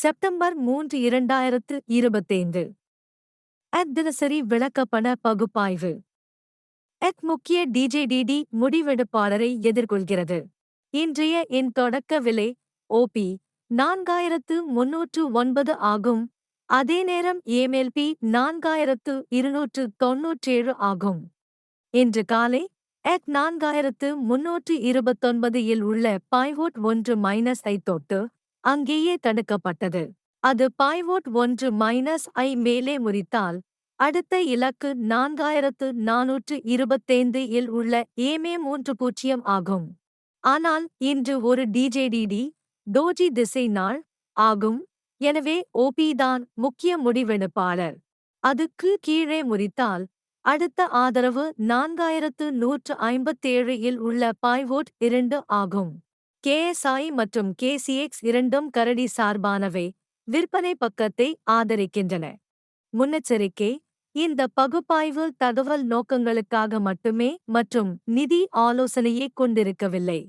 September மூன்று இரண்டாயிரத்து இருபத்தைந்து. அட் தினசரி விளக்கப்பட பகுப்பாய்வு. எத் முக்கிய டிஜேடிடி முடிவெடுப்பாளரை எதிர்கொள்கிறது. இன்றைய என் தொடக்க விலை ஓபி நான்காயிரத்து முன்னூற்று ஒன்பது ஆகும். அதே நேரம் ஏமெல்பி நான்காயிரத்து இருநூற்று தொன்னூற்றேழு ஆகும். இன்று காலை எக் நான்காயிரத்து முன்னூற்று இருபத்தொன்பது இல் உள்ள பாய்வோட் ஒன்று மைனஸ் ஐ தொட்டு அங்கேயே தடுக்கப்பட்டது. அது பாய்வோட் ஒன்று மைனஸ் ஐ மேலே முறித்தால் அடுத்த இலக்கு நான்காயிரத்து நானூற்று இருபத்தைந்து இல் உள்ள ஏமே மூன்று பூஜ்ஜியம் ஆகும். ஆனால் இன்று ஒரு டிஜேடிடி டோஜி திசை நாள் ஆகும். எனவே ஓபி தான் முக்கிய முடிவெடுப்பாளர். அதுக்கு கீழே முறித்தால் அடுத்த ஆதரவு நான்காயிரத்து நூற்று ஐம்பத்தேழு இல் உள்ள பாய்வோட் இரண்டு ஆகும். கேஎஸ்ஐ மற்றும் கேசிஎக்ஸ் இரண்டும் கரடி சார்பானவை விற்பனை பக்கத்தை ஆதரிக்கின்றன. முன்னெச்சரிக்கை இந்த பகுப்பாய்வு தகவல் நோக்கங்களுக்காக மட்டுமே மற்றும் நிதி ஆலோசனையை கொண்டிருக்கவில்லை.